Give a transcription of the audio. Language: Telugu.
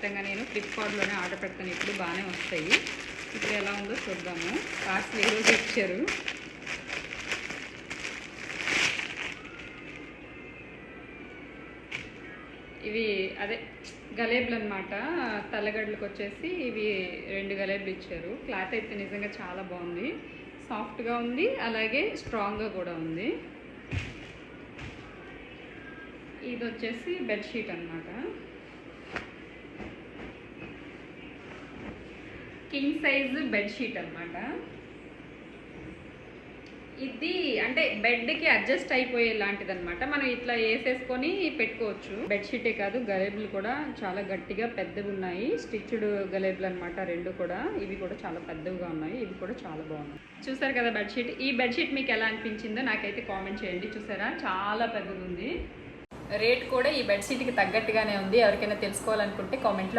ఖచ్చితంగా నేను ఫ్లిప్కార్ట్లోనే ఆర్డర్ పెడతాను. ఇప్పుడు బాగానే వస్తాయి. ఇప్పుడు ఎలా ఉందో చూద్దాము. పార్సల్ ఈరోజు ఇచ్చారు? ఇవి అదే గలేబులు అనమాట తలగడ్లకు వచ్చేసి ఇవి రెండు గలేబులు ఇచ్చారు. క్లాత్ అయితే నిజంగా చాలా బాగుంది. సాఫ్ట్గా ఉంది అలాగే స్ట్రాంగ్గా కూడా ఉంది. ఇది వచ్చేసి బెడ్షీట్ అనమాట కింగ్ సైజ్ బెడ్షీట్ అనమాట ఇది అంటే బెడ్కి అడ్జస్ట్ అయిపోయే లాంటిది అనమాట మనం ఇట్లా వేసేసుకొని పెట్టుకోవచ్చు. బెడ్షీటే కాదు గలేబులు కూడా చాలా గట్టిగా పెద్దవి ఉన్నాయి. స్టిచ్డ్ గలేబులు అనమాట రెండు కూడా. ఇవి కూడా చాలా పెద్దవిగా ఉన్నాయి. ఇవి కూడా చాలా బాగున్నాయి. చూసారు కదా బెడ్షీట్ ఈ బెడ్షీట్ మీకు ఎలా అనిపించిందో నాకైతే కామెంట్ చేయండి. చూసారా? చాలా పెద్దది ఉంది రేట్ కూడా ఈ బెడ్షీట్కి తగ్గట్టుగానే ఉంది. ఎవరికైనా తెలుసుకోవాలనుకుంటే కామెంట్లో